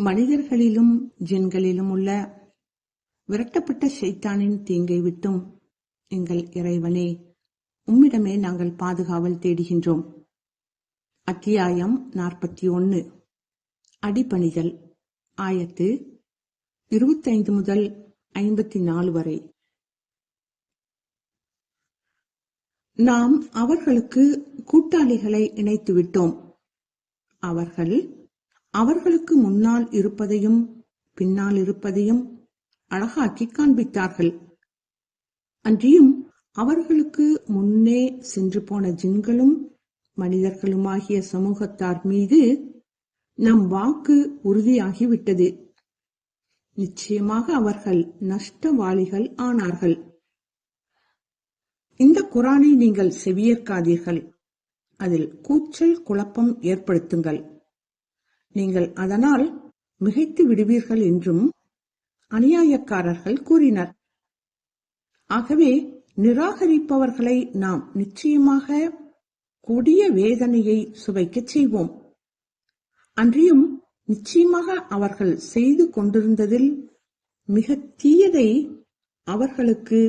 மனிதர்களிலும் ஜின்களிலும் உள்ள விரட்டப்பட்ட ஷைத்தானின் தீங்கை விட்டும் எங்கள் இறைவனே உம்மிடமே நாங்கள் பாதுகாவல் தேடுகின்றோம். அத்தியாயம் நாற்பத்தி ஒன்னு அடிபணிதல் ஆயத்து இருபத்தைந்து முதல் ஐம்பத்தி நாலு வரை. நாம் அவர்களுக்கு கூட்டாளிகளை இணைத்து விட்டோம் அவர்கள் அவர்களுக்கு முன்னால் இருப்பதையும் பின்னால் இருப்பதையும் அழகாக்கி காண்பித்தார்கள். அன்றியும் அவர்களுக்கு முன்னே சென்று போன ஜின்களும் மனிதர்களுமாகிய சமூகத்தார் மீது நம் வாக்கு உறுதியாகிவிட்டது. நிச்சயமாக அவர்கள் நஷ்டவாளிகள் ஆனார்கள். இந்த குரானை நீங்கள் செவியேற்காதீர்கள். அதில் கூச்சல் குழப்பம் ஏற்படுத்துங்கள். நீங்கள் அதனால் மிகைத்து விடுவீர்கள் என்றும் அநியாயக்காரர்கள் கூறினர். ஆகவே நிராகரிப்பவர்களை நாம் நிச்சயமாக கொடிய வேதனையை சுவைக்கச் செய்வோம். அன்றியும் நிச்சயமாக அவர்கள் செய்து கொண்டிருந்ததில் மிக தீயதை அவர்களுக்கு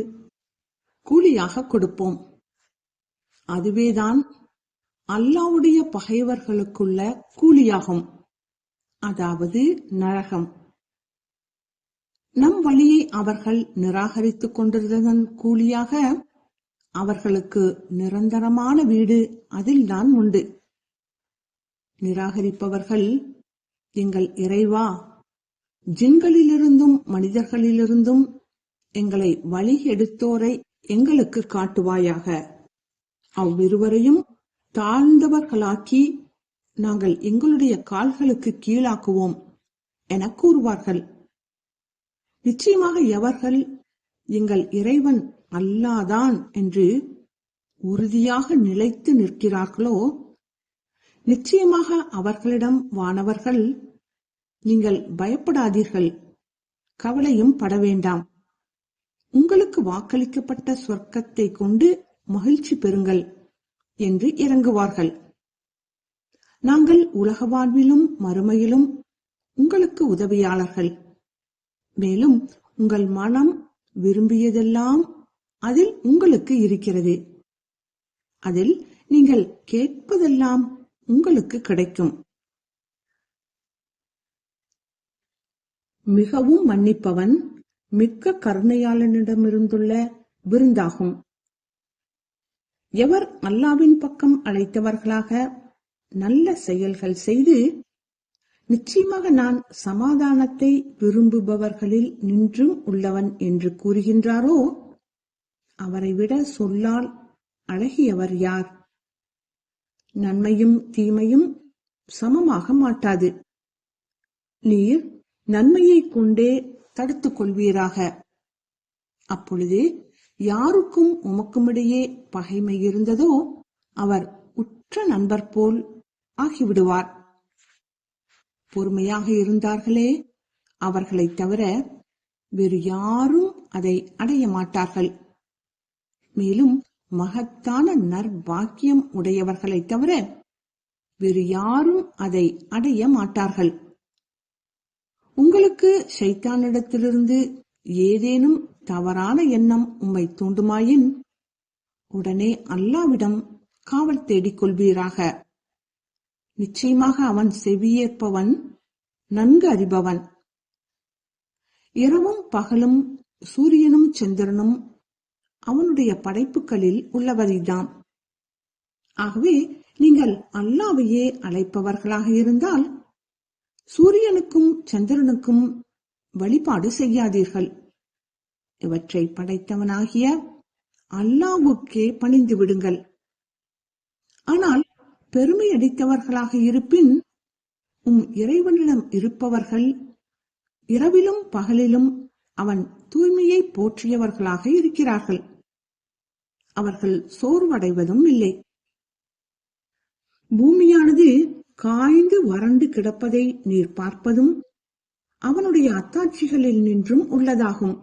கூலியாக கொடுப்போம். அதுவேதான் அல்லாவுடைய பகைவர்களுக்குள்ள கூலியாகும். அதாவது நரகம். நம் வழியை அவர்கள் நிராகரித்துக் கொண்டிருந்ததன் கூலியாக அவர்களுக்கு நிரந்தரமான வீடு அதில்தான் உண்டு. நிராகரிப்பவர்கள் எங்கள் இறைவா ஜின்களிலிருந்தும் மனிதர்களிலிருந்தும் எங்களை வழி எடுத்தோரை எங்களுக்கு காட்டுவாயாக. அவ்விருவரையும் தாழ்ந்தவர்களாக்கி நாங்கள் எங்களுடைய கால்களுக்கு கீழாக்குவோம் என கூறுவார்கள். நிச்சயமாக எவர்கள் எங்கள் இறைவன் அல்லாதான் என்று உறுதியாக நிலைத்து நிற்கிறார்களோ? நிச்சயமாக அவர்களிடம் வானவர்கள் நீங்கள் பயப்படாதீர்கள் கவலையும் பட வேண்டாம். உங்களுக்கு வாக்களிக்கப்பட்ட சொர்க்கத்தை கொண்டு மகிழ்ச்சி பெறுங்கள் என்று இறங்குவார்கள். நாங்கள் உலக வாழ்விலும் மறுமையிலும் உங்களுக்கு உதவியாளர்கள். மேலும் உங்கள் மனம் விரும்பியதெல்லாம் அதில் உங்களுக்கு இருக்கிறது. அதில் நீங்கள் கேட்பதெல்லாம் உங்களுக்கு கிடைக்கும். மிகவும் மன்னிப்பவன் மிக்க கருணையாளனிடமிருந்துள்ள விருந்தாகும். எவர் அல்லாவின் பக்கம் அழைத்தவர்களாக நல்ல செயல்கள் செய்து நிச்சயமாக நான் சமாதானத்தை விரும்புபவர்களில் நின்றும் உள்ளவன் என்று கூறுகின்றாரோ? அவரை விட சொல்லால் அழகியவர் யார்? நன்மையும் தீமையும் சமமாக மாட்டாது. நீர் நன்மையை கொண்டே தடுத்துக் கொள்வீராக. அப்பொழுது யாருக்கும் உமக்குமிடையே பகைமை இருந்ததோ? அவர் உற்ற நண்பர் போல் ஆகிவிடுவார் பொறுமையாக இருந்தார்களே அவர்களை தவிர வேறு யாரும் அதை அடைய மாட்டார்கள். மேலும் மகத்தான நற்பாக்கியம் உடையவர்களை தவிர வேறு யாரும் அதை அடைய மாட்டார்கள். உங்களுக்கு சைத்தானிடத்திலிருந்து ஏதேனும் தவறான எண்ணம் உம்மை தூண்டுமாயின் உடனே அல்லாவிடம் காவல் தேடிக் கொள்வீராக நிச்சயமாக அவன் செவியேற்பவன் நன்கு அறிபவன். இரவும் பகலும் சூரியனும் சந்திரனும் அவனுடைய படைப்புகளில் உள்ளவரிதாம் ஆகவே நீங்கள் அல்லாவையே அழைப்பவர்களாக இருந்தால் சூரியனுக்கும் சந்திரனுக்கும் வழிபாடு செய்யாதீர்கள். இவற்றை படைத்தவனாகிய அல்லாவுக்கே பணிந்து விடுங்கள். ஆனால் பெருமை அடித்தவர்களாக இருப்பின் உம் இறைவனிடம் இருப்பவர்கள் இரவிலும் பகலிலும் அவன் தூய்மையை போற்றியவர்களாக இருக்கிறார்கள். அவர்கள் சோர்வடைவதும் இல்லை. பூமியானது காய்ந்து வறண்டு கிடப்பதை நீர் பார்ப்பதும் அவனுடைய அத்தாட்சிகளில் நின்றும் உள்ளதாகும்.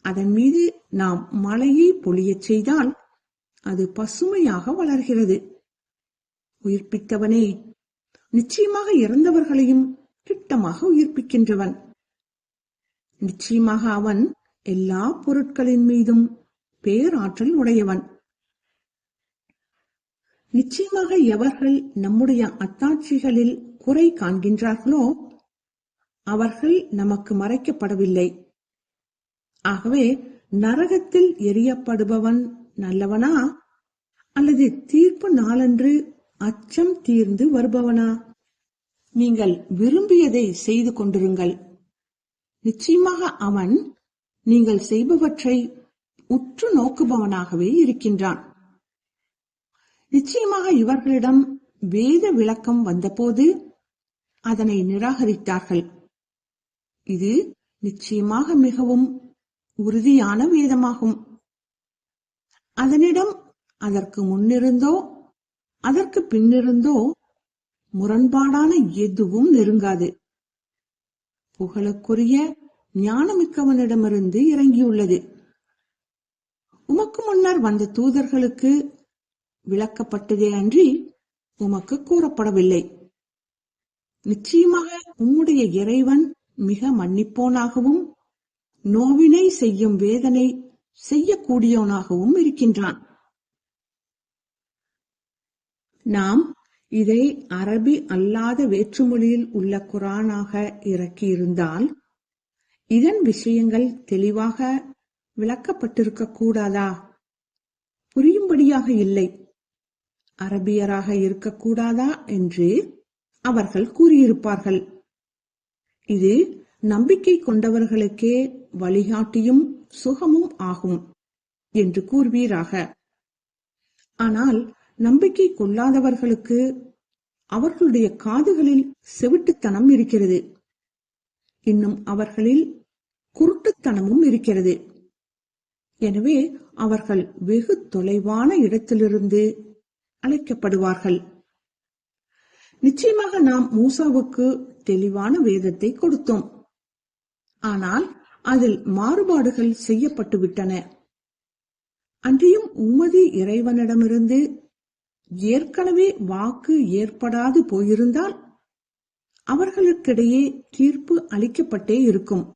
அதன் மீது நாம் மழையை பொழியச் செய்தால் அது பசுமையாக வளர்கிறது. உயிர்ப்பித்தவனே. நிச்சயமாக இறந்தவர்களையும் திட்டமாக உயிர்ப்பிக்கின்றவன். நிச்சயமாக அவன் எல்லா பொருட்களின் மீதும் பேராற்றல் உடையவன். நிச்சயமாக எவர்கள் நம்முடைய அத்தாட்சிகளில் குறை காண்கின்றார்களோ அவர்கள் நமக்கு மறைக்கப்படவில்லை. ஆகவே நரகத்தில் எரியப்படுபவன் நல்லவனா? அல்லது தீர்ப்பு நாளன்று அச்சம் தீர்ந்து வருபவனா? நீங்கள் விரும்பியதை செய்து கொண்டிருங்கள். நிச்சயமாக அவன் நீங்கள் செய்பவற்றை உற்று நோக்குபவனாகவே இருக்கின்றான். நிச்சயமாக இவர்களிடம் வேத விளக்கம் வந்தபோது அதனை நிராகரித்தார்கள். இது நிச்சயமாக மிகவும் உறுதியான வேதமாகும். அதனிடம் அதற்கு முன்னிருந்தோ அதற்கு பின்னிருந்தோ முரண்பாடான எதுவும் நெருங்காது. புகழுக்குரிய ஞானமிக்கவனிடமிருந்து இறங்கியுள்ளது. உமக்கு முன்னர் வந்த தூதர்களுக்கு விளக்கப்பட்டதே அன்றி உமக்கு கூறப்படவில்லை. நிச்சயமாக உம்முடைய இறைவன் மிக மன்னிப்போனாகவும் நோவினை செய்யும் வேதனை செய்யக்கூடியவனாகவும் இருக்கின்றான். நாம் இதை அரபி அல்லாத வேற்றுமொழியில் உள்ள குரானாக இறக்கியிருந்தால் இதன் விஷயங்கள் தெளிவாக விளக்கப்பட்டிருக்க கூடாதா? புரியும்படியாக இல்லை. அரபியராக இருக்கக்கூடாதா என்று அவர்கள் கூறியிருப்பார்கள். இது நம்பிக்கை கொண்டவர்களுக்கே வழிகாட்டியும் சுகமும் ஆகும் என்று கூறுவீராக. ஆனால் நம்பிக்கை கொள்ளாதவர்களுக்கு அவர்களுடைய காதுகளில் செவிட்டுத்தனம் இருக்கிறது. இன்னும் அவர்களில் குருட்டுத்தனமும் இருக்கிறது. எனவே அவர்கள் வெகு தொலைவான இடத்திலிருந்து அழைக்கப்படுவார்கள். நிச்சயமாக நாம் மூசாவுக்கு தெளிவான வேதத்தை கொடுத்தோம். ஆனால் அதில் மாறுபாடுகள் செய்யப்பட்டு விட்டன அன்றியும் உமது இறைவனிடமிருந்து ஏற்கனவே வாக்கு ஏற்படாது போயிருந்தால் அவர்களுக்கிடையே தீர்ப்பு அளிக்கப்பட்டே இருக்கும்.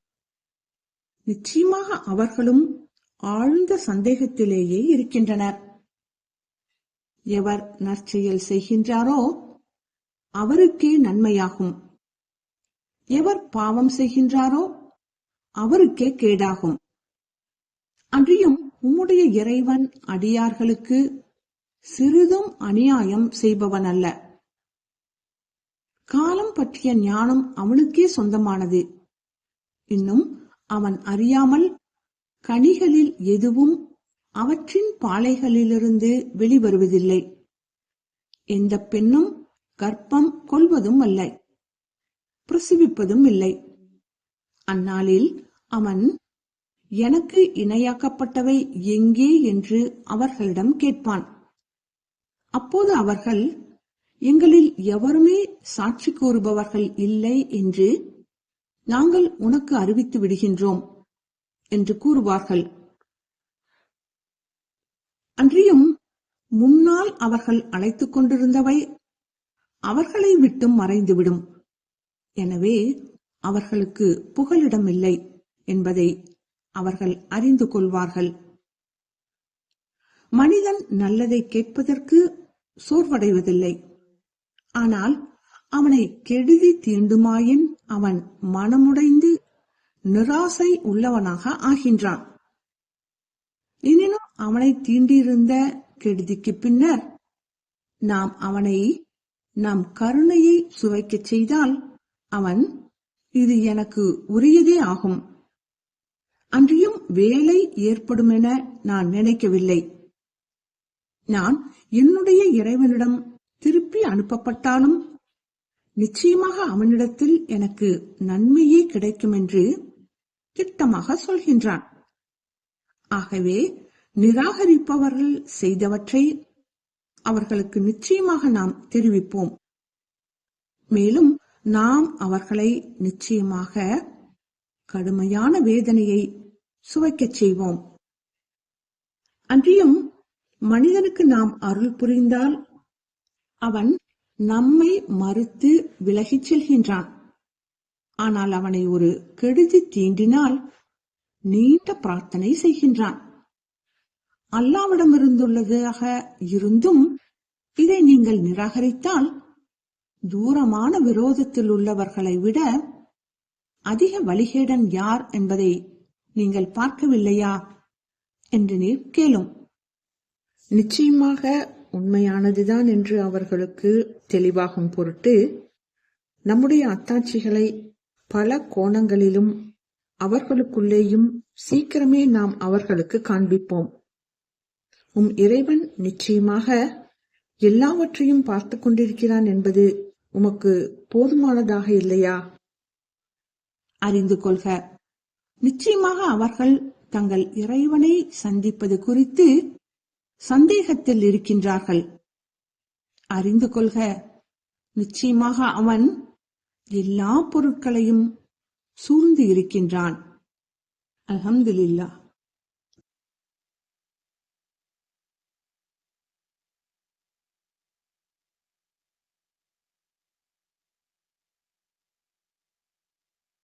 நிச்சயமாக அவர்களும் ஆழ்ந்த சந்தேகத்திலேயே இருக்கின்றனர். எவர் நற்செயல் செய்கின்றாரோ அவருக்கே நன்மையாகும். எவர் பாவம் செய்கின்றாரோ அவருக்கே கேடாகும். அன்றியும் உம்முடைய இறைவன் அடியார்களுக்கு சிறிதும் அநியாயம் செய்பவன் அல்ல காலம் பற்றிய ஞானம் அவனுக்கே சொந்தமானது. இன்னும் அவன் அறியாமல் கனிகளில் எதுவும் அவற்றின் பாலைகளிலிருந்து வெளிவருவதில்லை. எந்த பெண்ணும் கர்ப்பம் கொள்வதும் அல்ல. பிரசவிப்பதும் இல்லை அந்நாளில் அவன் எனக்கு இணையாக்கப்பட்டவை எங்கே? என்று அவர்களிடம் கேட்பான். அப்போது அவர்கள் எங்களில் எவருமே சாட்சி கூறுபவர்கள் இல்லை என்று நாங்கள் உனக்கு அறிவித்து விடுகின்றோம் என்று கூறுவார்கள். அன்றியும் முன்னால் அவர்கள் அழைத்துக் கொண்டிருந்தவை அவர்களை விட்டும் மறைந்துவிடும். எனவே அவர்களுக்கு புகலிடமில்லை என்பதை அவர்கள் அறிந்து கொள்வார்கள். மனிதன் நல்லதை கேட்பதற்கு சோர்வடைவதில்லை. ஆனால் அவனை கெடுதி தீண்டுமாயின் அவன் மனமுடைந்து நிராசை உள்ளவனாக ஆகின்றான். எனினும் அவனை தீண்டியிருந்த கெடுதிக்கு பின்னர் நாம் அவனை நம் கருணையை சுவைக்கச் செய்தால் அவன் இது எனக்கு உரியதே ஆகும். அன்றியும் வேலை ஏற்படும் என நான் நினைக்கவில்லை. நான் என்னுடைய இறைவனிடம் திருப்பி அனுப்பப்பட்டாலும் நிச்சயமாக அவனிடத்தில் எனக்கு நன்மையே கிடைக்கும் என்று திட்டமாக சொல்கின்றான். ஆகவே நிராகரிப்பவர்கள் செய்தவற்றை அவர்களுக்கு நிச்சயமாக நாம் தெரிவிப்போம். மேலும் நாம் அவர்களை நிச்சயமாக கடுமையான வேதனையை சுவைக்கச் செய்வோம். அன்றியும் மனிதனுக்கு நாம் அருள் புரிந்தால் அவன் நம்மை மறுத்து விலகிச் செல்கின்றான். ஆனால் அவனை ஒரு கெடுதி தீண்டினால் நீண்ட பிரார்த்தனை செய்கின்றான். அல்லாவிடமிருந்துள்ளதாக இருந்தும் இதை நீங்கள் நிராகரித்தால் தூரமான விரோதத்தில் உள்ளவர்களை விட அதிக வழிகேடன் யார் என்பதை நீங்கள் பார்க்கவில்லையா? என்று நீர் கேளும். நிச்சயமாக உண்மையானதுதான் என்று அவர்களுக்கு தெளிவாகும் பொருட்டு நம்முடைய அத்தாட்சிகளை பல கோணங்களிலும் அவர்களுக்குள்ளேயும் சீக்கிரமே நாம் அவர்களுக்கு காண்பிப்போம். உம் இறைவன் நிச்சயமாக எல்லாவற்றையும் பார்த்து கொண்டிருக்கிறான் என்பது உமக்கு போதுமானதாக இல்லையா? அறிந்து கொள்க. நிச்சயமாக அவர்கள் தங்கள் இறைவனை சந்திப்பது குறித்து சந்தேகத்தில் இருக்கின்றார்கள். அறிந்து கொள்க நிச்சயமாக அவன் எல்லா பொருட்களையும் சூழ்ந்து இருக்கின்றான். அலமதுல்லா